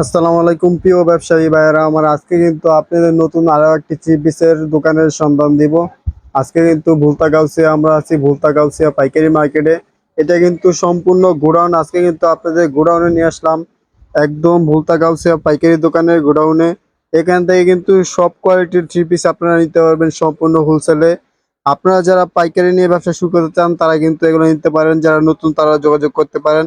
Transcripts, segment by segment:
আসসালামু আলাইকুম, প্রিয় ব্যবসায়ী ভাইয়েরা। আমার আজকে কিন্তু আপনাদের নতুন আরও একটি থ্রি পিসের দোকানের সন্ধান দিব। আজকে কিন্তু ভুলতা গাউসিয়া, আমরা আছি ভুলতা গাউসিয়া পাইকারি মার্কেটে। এটা কিন্তু সম্পূর্ণ গোডাউন। আজকে কিন্তু আপনাদের গোডাউনে নিয়ে আসলাম একদম ভুলতা গাউসিয়া পাইকারি দোকানের গোডাউনে। এখান থেকে কিন্তু সব কোয়ালিটির থ্রি পিস আপনারা নিতে পারবেন সম্পূর্ণ হোলসেলে আপনারা যারা পাইকারি নিয়ে ব্যবসা শুরু করতে চান, তারা কিন্তু এগুলো নিতে পারেন। যারা নতুন, তারা যোগাযোগ করতে পারেন।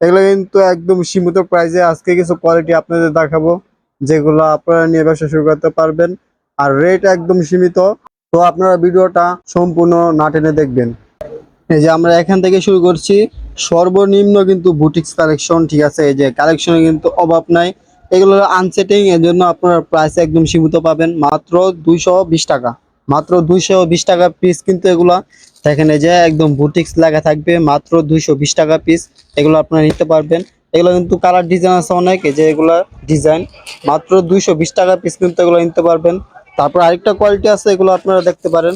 এগুলো কিন্তু একদম সীমিত প্রাইসে আজকে কিছু কোয়ালিটি আপনাদের দেখাবো, যেগুলো আপনারা নিয়ে ব্যবসা শুরু করতে পারবেন। আর রেট একদম সীমিত, তো আপনারা ভিডিওটা সম্পূর্ণ না টেনে দেখবেন। এই যে আমরা এখান থেকে শুরু করছি, সর্বনিম্ন কিন্তু বুটিক্স কালেকশন ঠিক আছে? এই যে কালেকশনে কিন্তু অভাব নাই। এগুলো আনসেটিং এর জন্য আপনারা প্রাইস একদম সীমিত পাবেন, মাত্র দুইশো বিশ টাকা। মাত্র দুইশো বিশ টাকা পিস কিন্তু এগুলা। দেখেন এই যে একদম বুটিক্স লাগা থাকবে, মাত্র দুইশো বিশ টাকা পিস এগুলো আপনারা নিতে পারবেন। এগুলো কিন্তু কালার ডিজাইন আছে অনেক, এই যে এগুলা ডিজাইন মাত্র দুইশো বিশ টাকা পিস কিন্তু এগুলো নিতে পারবেন। তারপর আরেকটা কোয়ালিটি আছে, এগুলো আপনারা দেখতে পারেন।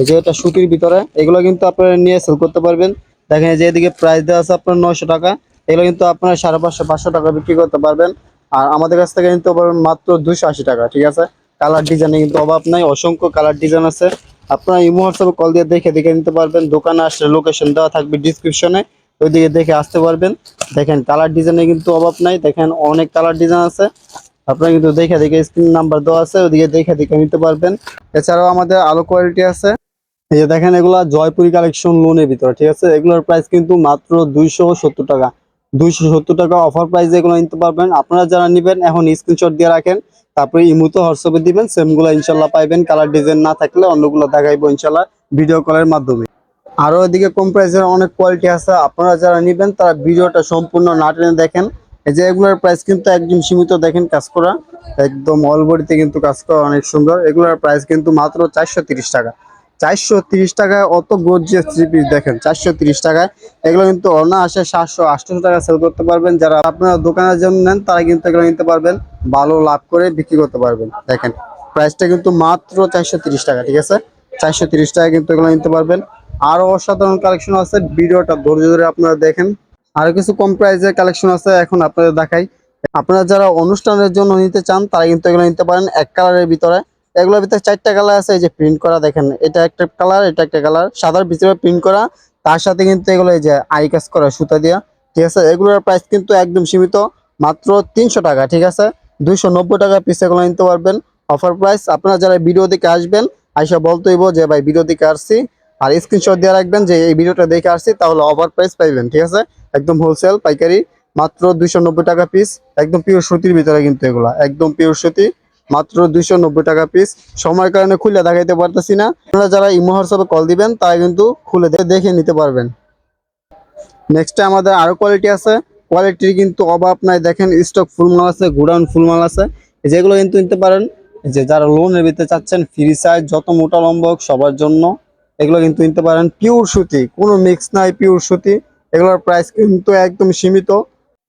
এই যে এটা সুতির ভিতরে, এগুলো কিন্তু আপনারা নিয়ে সেল করতে পারবেন। দেখেন যে এদিকে প্রাইস দেওয়া আছে আপনার নয়শো টাকা। এগুলো কিন্তু আপনারা সাড়ে পাঁচশো পাঁচশো টাকা বিক্রি করতে পারবেন। আর আমাদের কাছ থেকে নিতে পারবেন মাত্র দুইশো আশি টাকা, ঠিক আছে? কালার ডিজাইনে কিন্তু অভাব নাই, অসংখ্য কালার ডিজাইন আছে। আপনারা ইমো হোয়াটসঅ্যাপে কল দিয়ে দেখে দেখে নিতে পারবেন। দোকানে আসলে লোকেশন দেওয়া থাকবে ডিসক্রিপশনে ওইদিকে দেখে আসতে পারবেন। দেখেন, কালার ডিজাইনে কিন্তু অভাব নাই। দেখেন, অনেক কালার ডিজাইন আছে। আপনারা কিন্তু দেখে দেখে স্ক্রিন নাম্বার দেওয়া আছে, ওইদিকে দেখে দেখে নিতে পারবেন। এছাড়াও আমাদের আলো কোয়ালিটি আছে। এই যে দেখেন, এগুলা জয়পুরি কালেকশন লোনের ভিতরে, ঠিক আছে? এগুলোর প্রাইস কিন্তু মাত্র দুইশো সত্তর টাকা। দুইশো সত্তর টাকা অফার প্রাইসে এগুলো নিতে পারবেন। আপনারা যারা নেবেন, এখন স্ক্রিনশট দিয়ে রাখেন। তারপরে ইমুতে হোয়াটসঅ্যাপে দিবেন, সেমগুলো ইনশাল্লাহ পাইবেন, কালার ডিজাইন না থাকলে অন্যগুলো দেখাইবো ইনশাল্লাহ ভিডিও কলের মাধ্যমে। আরও এদিকে কম প্রাইসের অনেক কোয়ালিটি আছে, আপনারা যারা নেবেন তারা ভিডিওটা সম্পূর্ণ না টেনে দেখেন। এই যে এগুলোর প্রাইস কিন্তু একদম সীমিত, দেখেন কাজ করা, একদম অলবডিতে কিন্তু কাজ করা অনেক সুন্দর। এগুলোর প্রাইস কিন্তু মাত্র চারশো টাকা। চারশো তিরিশ টাকায় অত গর্জিয়াস থ্রি পিস দেখেন, চারশো তিরিশ টাকায়। এগুলো কিন্তু অনায়াসে সাতশো আটশো টাকা সেল করতে পারবেন। যারা আপনারা দোকানের জন্য নেন, তারা কিন্তু এগুলো নিতে পারবেন। ভালো লাভ করে বিক্রি করতে পারবেন। দেখেন প্রাইসটা কিন্তু মাত্র চারশো টাকা, ঠিক আছে? চারশো টাকা কিন্তু এগুলো নিতে পারবেন। আরও অসাধারণ কালেকশন আছে, ভিডিওটা ধৈর্য ধরে আপনারা দেখেন। আরও কিছু কম প্রাইসের কালেকশন আছে, এখন আপনাদের দেখাই। আপনারা যারা অনুষ্ঠানের জন্য নিতে চান, তারা কিন্তু এগুলো নিতে পারেন এক কালারের ভিতরে। এগুলোর ভিতরে চারটা কালার আছে, এই যে প্রিন্ট করা, দেখেন, এটা একটা কালার এটা একটা কালার সাদার ভিতরে প্রিন্ট করা, তার সাথে কিন্তু এগুলো এই যে আই কাজ করা সুতা দিয়া, ঠিক আছে? এগুলোর প্রাইস কিন্তু একদম সীমিত, মাত্র তিনশো টাকা, ঠিক আছে? দুইশো নব্বই টাকা পিস এগুলো নিতে পারবেন। অফার প্রাইস আপনারা যারা ভিডিও দেখে আসবেন, আইসা বলতে হইব যে, ভাই ভিডিও দেখে আসছি। আর স্ক্রিনশট দিয়ে রাখবেন যে, এই ভিডিওটা দেখে আসছি, তাহলে অফার প্রাইস পাইবেন, ঠিক আছে? একদম হোলসেল পাইকারি, মাত্র নব্বই টাকা পিস একদম পিওর সুতির ভিতরে কিন্তু এগুলা, একদম পিওর সুতি, মাত্র নব্বই টাকা পিস সময়ের কারণে খুলে দেখাইতে পারতেছি না। আপনারা যারা ইমো হোয়াটসঅ্যাপে কল দিবেন, তারা কিন্তু খুলে দেখে নিতে পারবেন। নেক্সট আমাদের আরও কোয়ালিটি আছে। কোয়ালিটির কিন্তু অভাব নাই। দেখেন স্টক ফুল মাল আছে গোডাউন ফুল মাল আছে যেগুলো কিন্তু নিতে পারেন। যে যারা লোনের ভিতরে চাচ্ছেন ফ্রি সাইজ যত মোটা লম্বা হোক সবার জন্য এগুলো কিন্তু নিতে পারেন। পিওর সুতি, কোনো মিক্স নাই পিওর সুতি। এগুলোর প্রাইস কিন্তু একদম সীমিত।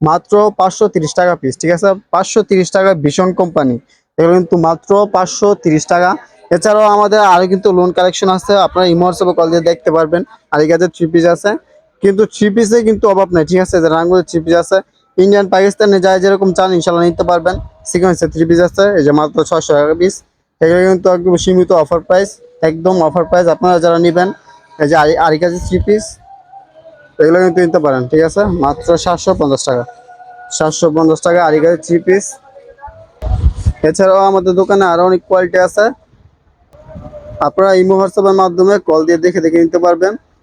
মাত্র পাঁচশো টাকা পিস ঠিক আছে? পাঁচশো টাকা ভীষণ কোম্পানি এগুলো কিন্তু মাত্র পাঁচশো টাকা। এছাড়াও আমাদের আরও কিন্তু লোন কালেকশন আছে। আপনারা ইমোয়াটসঅ্যাপে কল দিয়ে দেখতে পারবেন। আর এই কাছে থ্রি পিস আছে। কিন্তু থ্রি পিসে কিন্তু অভাব নেই, ঠিক আছে? রাঙ্গুলের থ্রি পিস আছে ইন্ডিয়ান পাকিস্তানে যায় যেরকম চান ইনশাল্লাহ নিতে পারবেন। সিকোয়েন্সের থ্রি পিস আছে, এই যে মাত্র ছয়শো টাকা পিস এগুলো কিন্তু একদম সীমিত অফার প্রাইস একদম অফার প্রাইস আপনারা যারা নেবেন, এই যে আরি আরি কাছে থ্রি পিস এগুলো কিন্তু নিতে পারেন, ঠিক আছে? মাত্র সাতশো পঞ্চাশ টাকা। সাতশো পঞ্চাশ টাকা আরি কাছে থ্রি পিস এছাড়াও আমাদের দোকানে আরও অনেক কোয়ালিটি আছে। আপনারা ইমো হোয়াটসঅ্যাপের মাধ্যমে কল দিয়ে দেখে দেখে নিতে পারবেন।